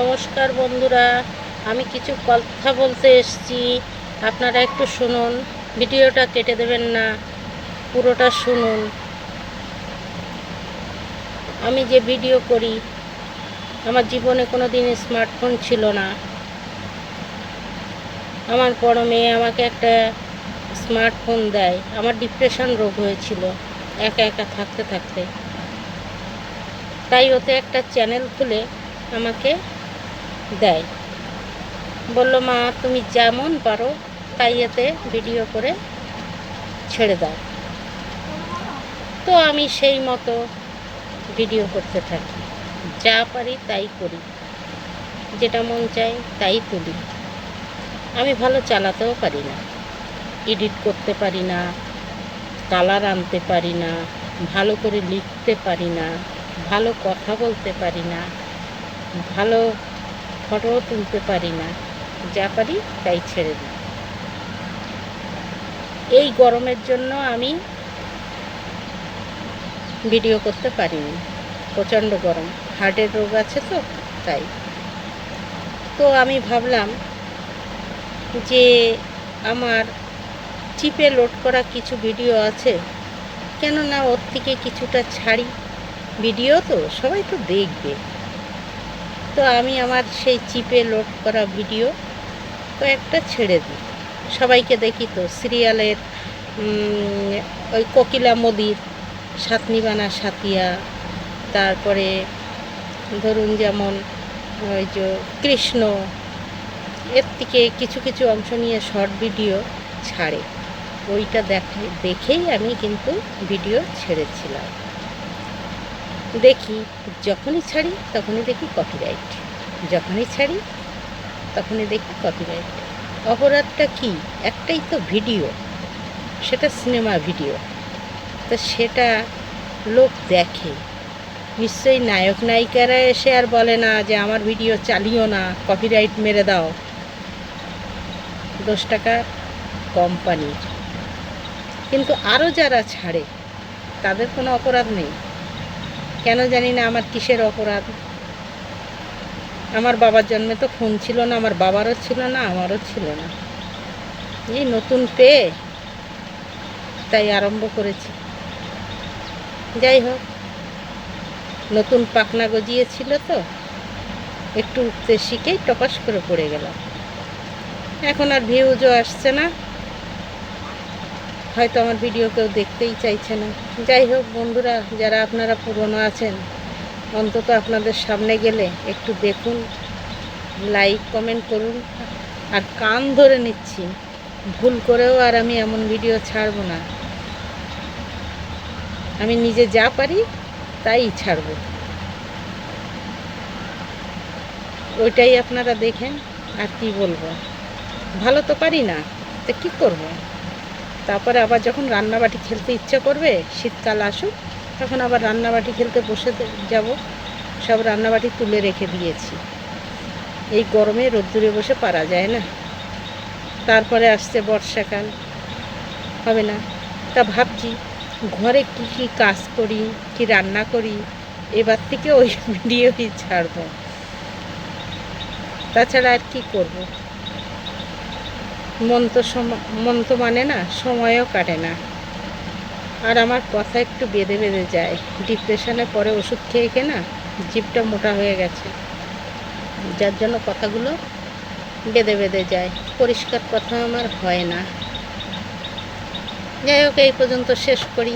নমস্কার বন্ধুরা, আমি কিছু কথা বলতে এসেছি। আপনারা একটু শুনুন, ভিডিওটা কেটে দেবেন না, পুরোটা শুনুন। আমি যে ভিডিও করি, আমার জীবনে কোনো দিন স্মার্টফোন ছিল না। আমার বড় মেয়ে আমাকে একটা স্মার্টফোন দেয়, আমার ডিপ্রেশন রোগ হয়েছিল, একা একা থাকতে থাকতে। তাই ওতে একটা চ্যানেল খুলে আমাকে দেয়। বলল, মা, তুমি যেমন পারো তাই এতে ভিডিও করে ছেড়ে দাও। তো আমি সেই মতো ভিডিও করতে থাকি। যা পারি তাই করি। যেটা মন চায় তাই তুলি। আমি ভালো চালাতেও পারি না। এডিট করতে পারি না। কালার আনতে পারি না। ভালো করে লিখতে পারি না। ভালো কথা বলতে পারি না। ভালো ফটো তুলতে পারি না। যা পারি তাই ছেড়ে দিই। এই গরমের জন্য আমি ভিডিও করতে পারিনি। প্রচণ্ড গরম। হার্টের রোগ আছে তো, তাই। তো আমি ভাবলাম যে আমার চিপে লোড করা কিছু ভিডিও আছে। কেননা ওর থেকে কিছুটা ছাড়ি। ভিডিও তো সবাই তো দেখবে। তো আমি আমার সেই চিপে লোড করা ভিডিও কয়েকটা ছেড়ে দিই। সবাইকে দেখি তো সিরিয়ালের ওই কোকিলা মোদির সাতনিবানা সাতিয়া, তারপরে ধরুন যেমন ওই যে কৃষ্ণ, এর থেকে কিছু কিছু অংশ নিয়ে শর্ট ভিডিও ছাড়ে। ওইটা দেখে, দেখেই আমি কিন্তু ভিডিও ছেড়েছিলাম। দেখি যখনই ছাড়ি তখনই দেখি কপিরাইট যখনই ছাড়ি তখনই দেখি কপিরাইট অপরাধটা কি? একটাই তো ভিডিও সেটা সিনেমা ভিডিও তো সেটা লোক দেখে। নিশ্চয়ই নায়ক নায়িকারা এসে আর বলে না যে আমার ভিডিও চালিও না কপিরাইট মেরে দাও। দশ টাকা কোম্পানির কিন্তু আরও যারা ছাড়ে, তাদের কোনো অপরাধ নেই। কেন জানি না আমার কিসের অপরাধ? আমার বাবার জন্মে তো ফোন ছিল না, আমার বাবারও ছিল না, আমারও ছিল না। এই নতুন পেয়ে তাই আরম্ভ করেছি। যাই হোক, নতুন পাখনা গজিয়েছিল তো, একটু উঠতে শিখেই টপাস করে পড়ে গেলাম। এখন আর ভিউজও আসছে না। হয়তো আমার ভিডিও কেউ দেখতেই চাইছে না। যাই হোক বন্ধুরা, যারা আপনারা পুরনো আছেন, অন্তত আপনাদের সামনে গেলে একটু দেখুন লাইক কমেন্ট করুন। আর কান ধরে নিচ্ছি, ভুল করেও আর আমি এমন ভিডিও ছাড়ব না। আমি নিজে যা পারি, তাই ছাড়বো। ওইটাই আপনারা দেখেন, আর কি বলব। ভালো তো পারি না, তো কী করব? তারপরে আবার যখন রান্নাবাটি খেলতে ইচ্ছা করবে, শীতকাল আসুক, তখন আবার রান্নাবাটি খেলতে বসে যাব। সব রান্নাবাটি তুলে রেখে দিয়েছি। এই গরমে রোদ্দুরে বসে পারা যায় না। তারপরে আসছে বর্ষাকাল। হবে না। তা ভাবছি, ঘরে কী কী কাজ করি, কি রান্না করি, এবার থেকে ওই ভিডিওই ছাড়বো। তাছাড়া আর কি করব? মন তো মন তো মানে না, সময়ও কাটে না। আর আমার কথা একটু বেঁধে বেঁধে যায়। ডিপ্রেশনে পরে ওষুধ খেয়ে খেয়ে না জিভটা মোটা হয়ে গেছে। যার জন্য কথাগুলো বেঁধে বেঁধে যায়। পরিষ্কার কথা আমার হয় না। যাই হোক, এই পর্যন্ত শেষ করি।